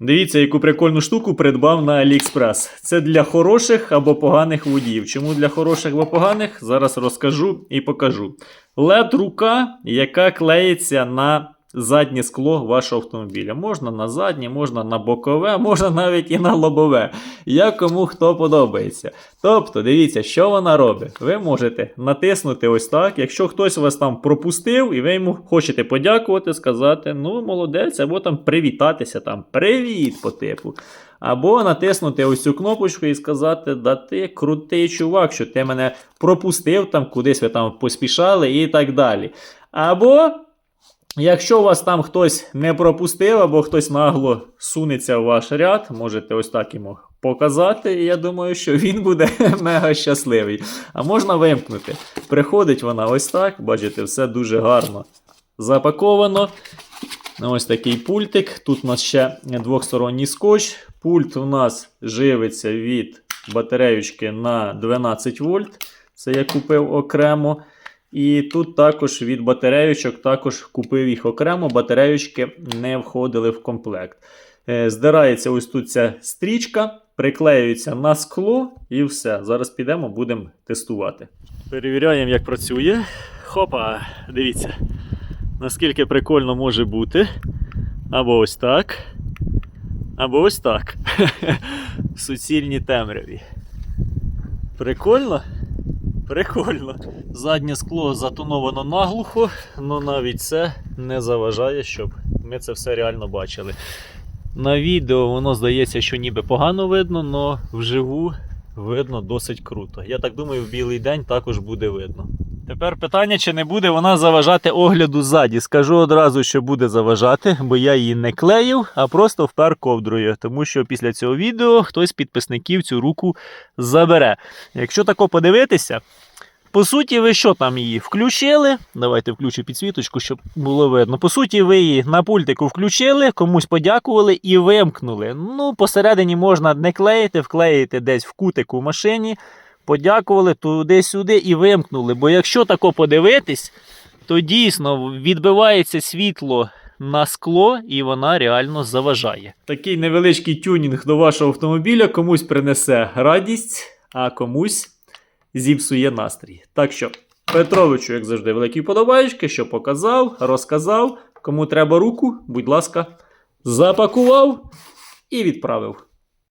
Дивіться, яку прикольну штуку придбав на AliExpress. Це для хороших або поганих водіїв. Чому для хороших або поганих? Зараз розкажу і покажу. led рука, яка клеїться на заднє скло вашого автомобіля. Можна на заднє, можна на бокове, можна навіть і на лобове. Як кому хто подобається. Тобто, дивіться, що вона робить. Ви можете натиснути ось так. Якщо хтось вас там пропустив, і ви йому хочете подякувати, сказати, ну, молодець, або там привітатися, там привіт по типу. Або натиснути ось цю кнопочку і сказати, да ти крутий чувак, що ти мене пропустив, там кудись ви там поспішали і так далі. Або. Якщо вас там хтось не пропустив, або хтось нагло сунеться в ваш ряд, можете ось так йому показати. І я думаю, що він буде мега щасливий. А можна вимкнути. Приходить вона ось так, бачите, все дуже гарно запаковано. Ось такий пультик. Тут у нас ще двохсторонній скотч. Пульт у нас живиться від батареючки на 12 вольт. Це я купив окремо. І тут також від батареючок також купив їх окремо. Батареючки не входили в комплект. Е, Здирається ось тут ця стрічка, приклеюється на скло і все. Зараз підемо, будемо тестувати. Перевіряємо, як працює. Хопа, дивіться, наскільки прикольно може бути. Або ось так. Або ось так. В суцільній темряві. Прикольно? Прикольно. Заднє скло затоновано наглухо, але навіть це не заважає, щоб ми це все реально бачили. На відео воно здається, що ніби погано видно, але вживу видно досить круто. Я так думаю, в білий день також буде видно. Тепер питання, чи не буде вона заважати огляду ззаді. Скажу одразу, що буде заважати, бо я її не клеїв, а просто впер ковдрою. Тому що після цього відео хтось з підписників цю руку забере. Якщо тако подивитися, по суті, ви що там її включили? Давайте включу підсвіточку, щоб було видно. По суті, ви її на пультику включили, комусь подякували і вимкнули. Ну, посередині можна не клеїти, вклеїти десь в кутику в машині, подякували туди-сюди і вимкнули. Бо якщо тако подивитись, то дійсно відбивається світло на скло і вона реально заважає. Такий невеличкий тюнінг до вашого автомобіля комусь принесе радість, а комусь зіпсує настрій. Так що, Петровичу, як завжди, великі подобаєчки, що показав, розказав. Кому треба руку, будь ласка, запакував і відправив.